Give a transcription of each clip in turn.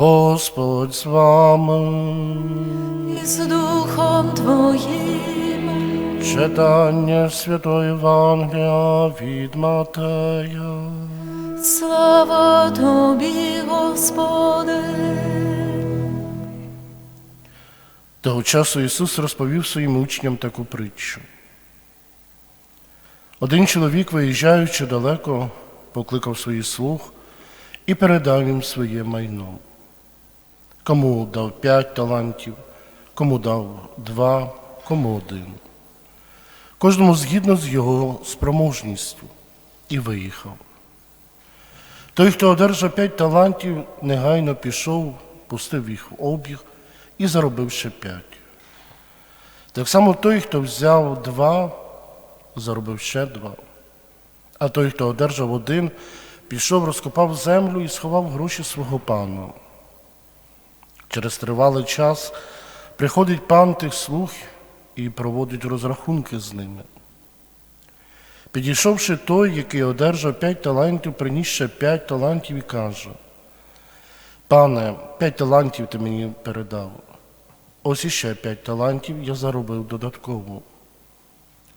Господь з вами. і з Духом Твоїм. Читання Святої Євангелія від Матея. Слава Тобі, Господи. Того часу Ісус розповів своїм учням таку притчу. Один чоловік, виїжджаючи далеко, покликав своїх слуг і передав їм своє майно. Кому дав п'ять талантів, кому дав два, кому один. Кожному згідно з його спроможністю і виїхав. Той, хто одержав п'ять талантів, негайно пішов, пустив їх в обіг і заробив ще п'ять. Так само той, хто взяв два, заробив ще два. А той, хто одержав один, пішов, розкопав землю і сховав гроші свого пана. Через тривалий час приходить пан тих слуг і проводить розрахунки з ними. Підійшовши той, який одержав п'ять талантів, приніс ще п'ять талантів і каже: Пане, п'ять талантів ти мені передав. Ось іще п'ять талантів я заробив додатково.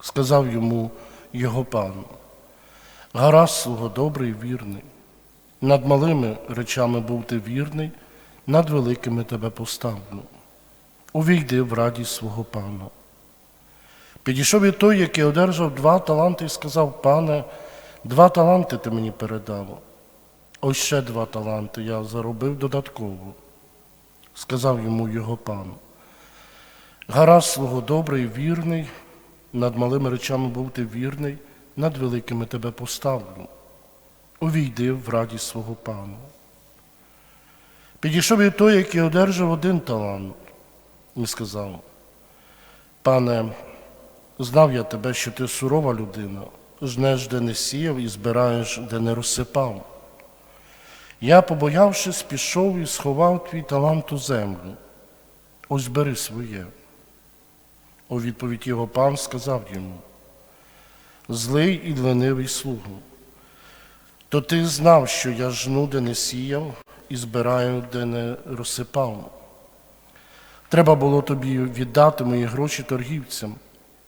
Сказав йому його пан. Гаразд, слуго добрий вірний. Над малими речами був ти вірний, над великими тебе поставлю. Увійди в радість свого пана. Підійшов і той, який одержав два таланти, і сказав, пане, два таланти ти мені передав. Ось ще два таланти я заробив додатково. Сказав йому його пан. Гаразд, слуго добрий, вірний, над малими речами був ти вірний, над великими тебе поставлю. Увійди в радість свого пана. Підійшов і той, який одержав один талант, і сказав, пане, знав я тебе, що ти сурова людина, жнеш, де не сіяв і збираєш, де не розсипав. Я, побоявшись, пішов і сховав твій талант у землю. Ось бери своє. У відповідь його пан сказав йому: Злий і ленивий слугу. То ти знав, що я жну, де не сіяв, і збираю, де не розсипав. Треба було тобі віддати мої гроші торгівцям,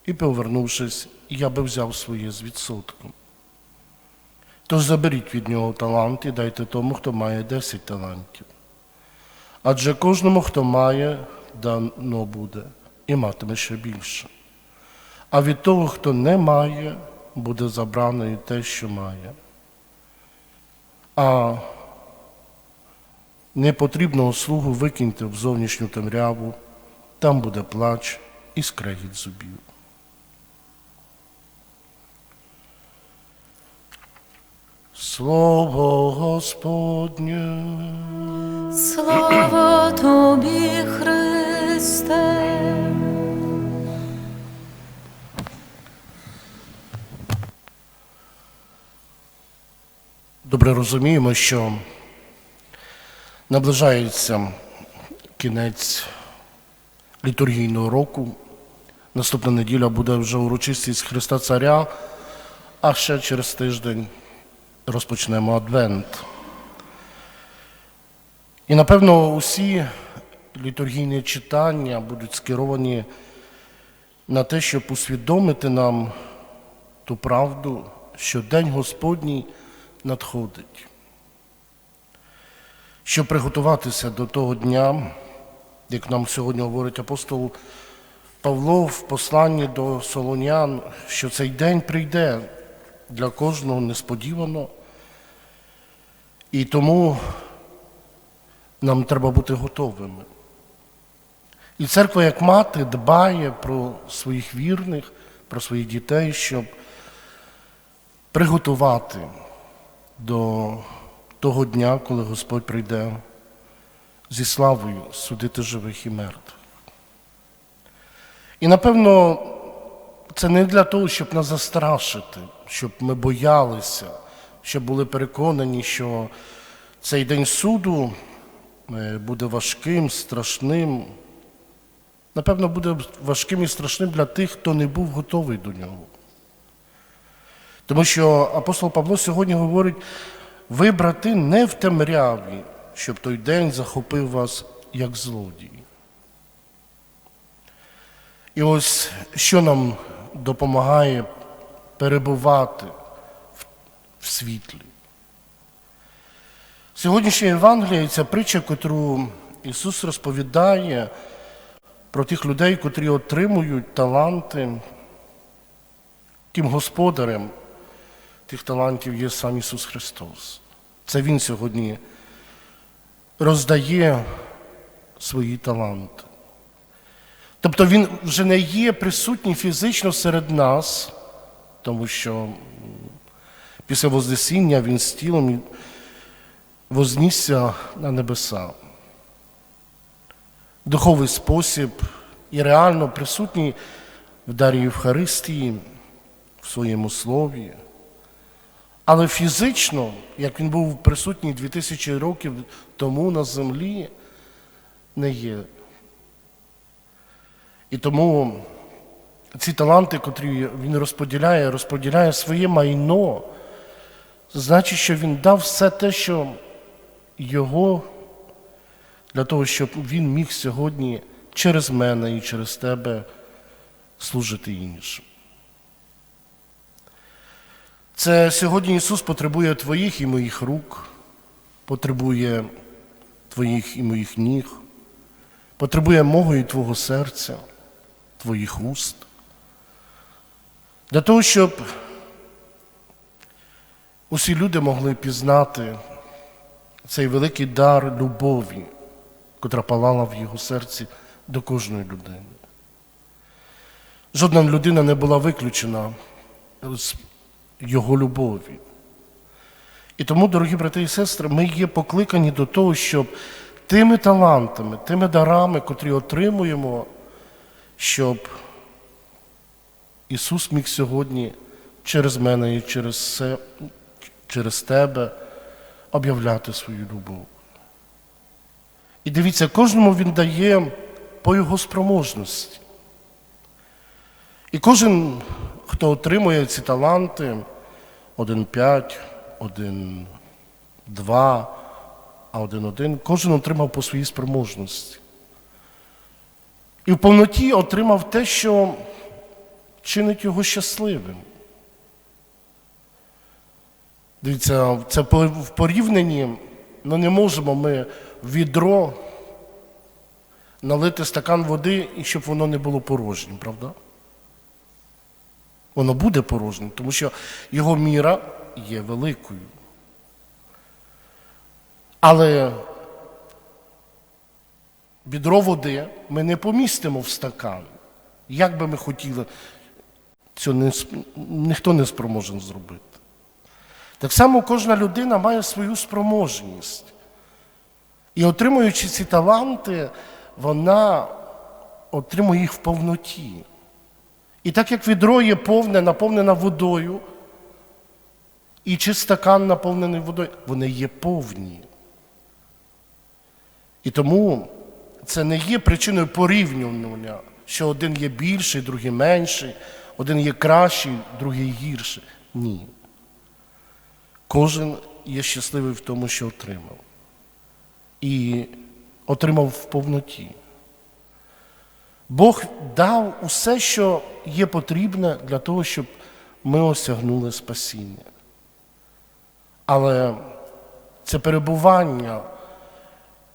і, повернувшись, я би взяв своє з відсотком. Тож заберіть від нього талант і дайте тому, хто має десять талантів. Адже кожному, хто має, дано буде і матиме ще більше. А від того, хто не має, буде забрано і те, що має. А непотрібного слугу викиньте в зовнішню темряву, там буде плач і скрегіт зубів. Слово Господнє. Слава Тобі, Христе. Добре розуміємо, що наближається кінець літургійного року. Наступна неділя буде вже урочистість Христа Царя, а ще через тиждень розпочнемо Адвент. І напевно усі літургійні читання будуть скеровані на те, щоб усвідомити нам ту правду, що День Господній надходить. Щоб приготуватися до того дня, як нам сьогодні говорить апостол Павло в посланні до Солонян, що цей день прийде для кожного несподівано, і тому нам треба бути готовими. І церква, як мати, дбає про своїх вірних, про своїх дітей, щоб приготувати до того дня, коли Господь прийде зі славою судити живих і мертвих. І напевно, це не для того, щоб нас застрашити, щоб ми боялися, щоб були переконані, що цей день суду е, буде важким, страшним. Напевно, буде важким і страшним для тих, хто не був готовий до нього. Тому що апостол Павло сьогодні говорить: ви, брати, не в темряві, щоб той день захопив вас як злодій. І ось що нам допомагає перебувати в, світлі. Сьогоднішня Євангелія ця притча, яку Ісус розповідає про тих людей, котрі отримують таланти, тим господарем тих талантів є сам Ісус Христос. Це Він сьогодні роздає свої таланти. Тобто Він вже не є присутній фізично серед нас, тому що після Вознесіння Він з тілом вознісся на небеса. Духовий спосіб і реально присутній в дарі Євхаристії, в своєму слові. Але фізично, як він був присутній 2000 років тому на землі, не є. І тому ці таланти, котрі він розподіляє, розподіляє своє майно, значить, що він дав все те, що його, для того, щоб він міг сьогодні через мене і через тебе служити іншим. Це сьогодні Ісус потребує твоїх і моїх рук, потребує твоїх і моїх ніг, потребує мого і твого серця, твоїх уст. Для того, щоб усі люди могли пізнати цей великий дар любові, котра палала в його серці до кожної людини. Жодна людина не була виключена з його любові. І тому, дорогі брати і сестри, ми є покликані до того, щоб тими талантами, тими дарами, котрі отримуємо, щоб Ісус міг сьогодні через мене і через, се, через тебе об'являти свою любов. І дивіться, кожному Він дає по його спроможності. І кожен, хто отримує ці таланти, один п'ять, один два, а один один, кожен отримав по своїй спроможності. І в повноті отримав те, що чинить його щасливим. Дивіться, це в порівнянні, ну не можемо ми відро налити стакан води і щоб воно не було порожнім, правда? Воно буде порожнім, тому що його міра є великою. Але відро води ми не помістимо в стакан. Як би ми хотіли, цього не, ніхто не спроможен зробити. Так само кожна людина має свою спроможність. І отримуючи ці таланти, вона отримує їх в повноті. І так як відро є повне, наповнене водою, і чи стакан наповнений водою, вони є повні. І тому це не є причиною порівнювання, що один є більший, другий менший, один є кращий, другий гірший. Ні. Кожен є щасливий в тому, що отримав. І отримав в повноті. Бог дав усе, що є потрібне для того, щоб ми осягнули спасіння. Але це перебування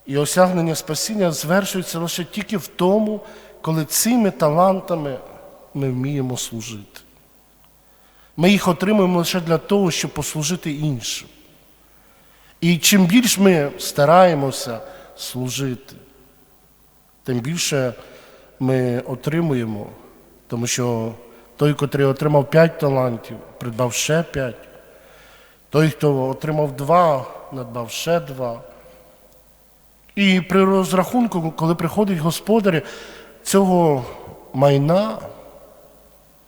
і осягнення спасіння звершується лише тільки в тому, коли цими талантами ми вміємо служити. Ми їх отримуємо лише для того, щоб послужити іншим. І чим більш ми стараємося служити, тим більше ми отримуємо, тому що той, котрий отримав п'ять талантів, придбав ще п'ять. Той, хто отримав два, надбав ще два. І при розрахунку, коли приходить господар цього майна,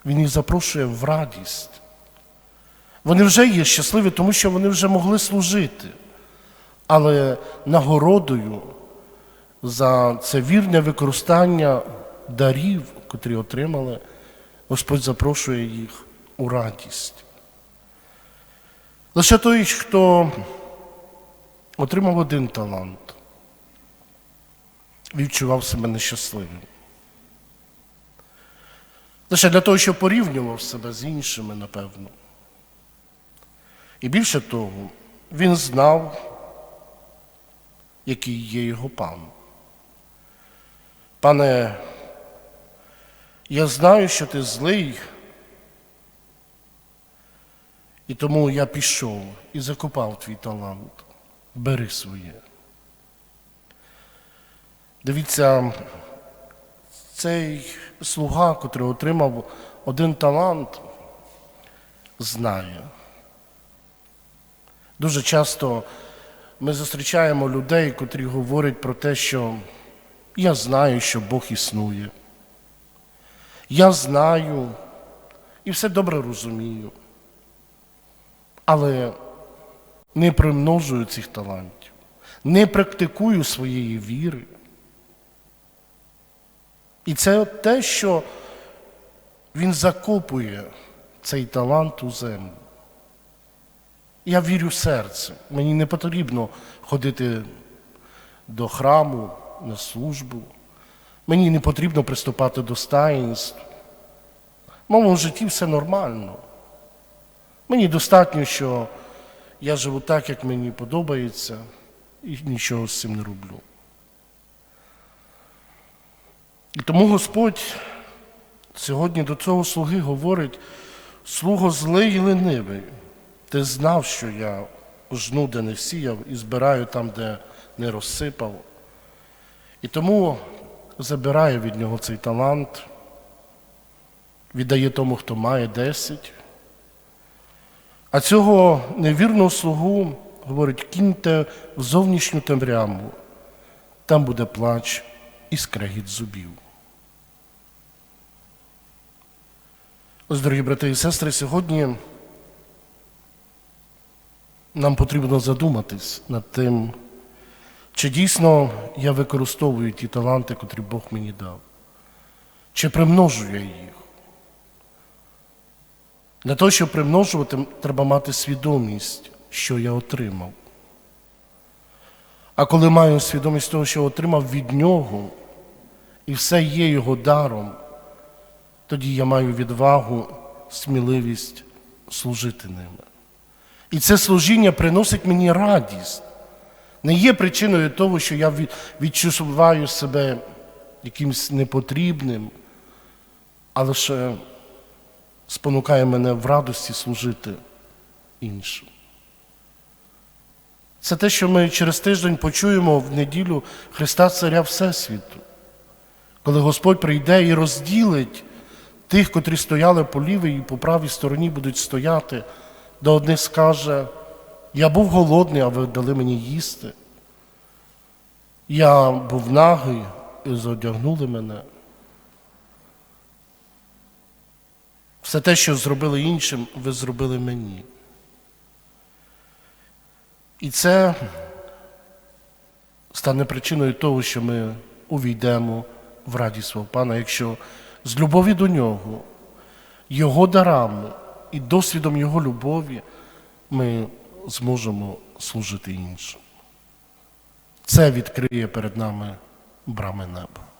він їх запрошує в радість. Вони вже є щасливі, тому що вони вже могли служити. Але нагородою за це вірне використання дарів, котрі отримали, Господь запрошує їх у радість. Лише той, хто отримав один талант. Відчував себе нещасливим. Лише для того, щоб порівнював себе з іншими, напевно. І більше того, він знав, який є його пан. Пане, я знаю, що ти злий, і тому я пішов і закопав твій талант. Бери своє. Дивіться, цей слуга, котрий отримав один талант, знає. Дуже часто ми зустрічаємо людей, котрі говорять про те, що я знаю, що Бог існує. Я знаю і все добре розумію, але не примножую цих талантів, не практикую своєї віри. І це те, що він закопує цей талант у землю. Я вірю в серце. Мені не потрібно ходити до храму на службу. Мені не потрібно приступати до стаїнств. В моєму житті все нормально. Мені достатньо, що я живу так, як мені подобається, і нічого з цим не роблю. І тому Господь сьогодні до цього слуги говорить, слуго злий і ленивий. Ти знав, що я жну, де не сіяв, і збираю там, де не розсипав. І тому забирає від нього цей талант, віддає тому, хто має десять. А цього невірного слугу говорить, кіньте в зовнішню темряву, там буде плач і скрегіт зубів. Ось, дорогі брати і сестри, сьогодні нам потрібно задуматись над тим, чи дійсно я використовую ті таланти, котрі Бог мені дав, чи примножую я їх. Для того, щоб примножувати, треба мати свідомість, що я отримав. А коли маю свідомість того, що отримав від нього, і все є його даром, тоді я маю відвагу, сміливість служити ними. І це служіння приносить мені радість. Не є причиною того, що я від- відчуваю себе якимось непотрібним, а лише спонукає мене в радості служити іншим. Це те, що ми через тиждень почуємо в неділю Христа Царя Всесвіту, коли Господь прийде і розділить тих, котрі стояли по лівій і по правій стороні будуть стояти, до одних скаже, я був голодний, а ви дали мені їсти. Я був нагий і зодягнули мене. Все те, що зробили іншим, ви зробили мені. І це стане причиною того, що ми увійдемо в радість свого Пана, якщо з любові до нього, Його дарами і досвідом Його любові ми зможемо служити іншим. Це відкриє перед нами брами неба.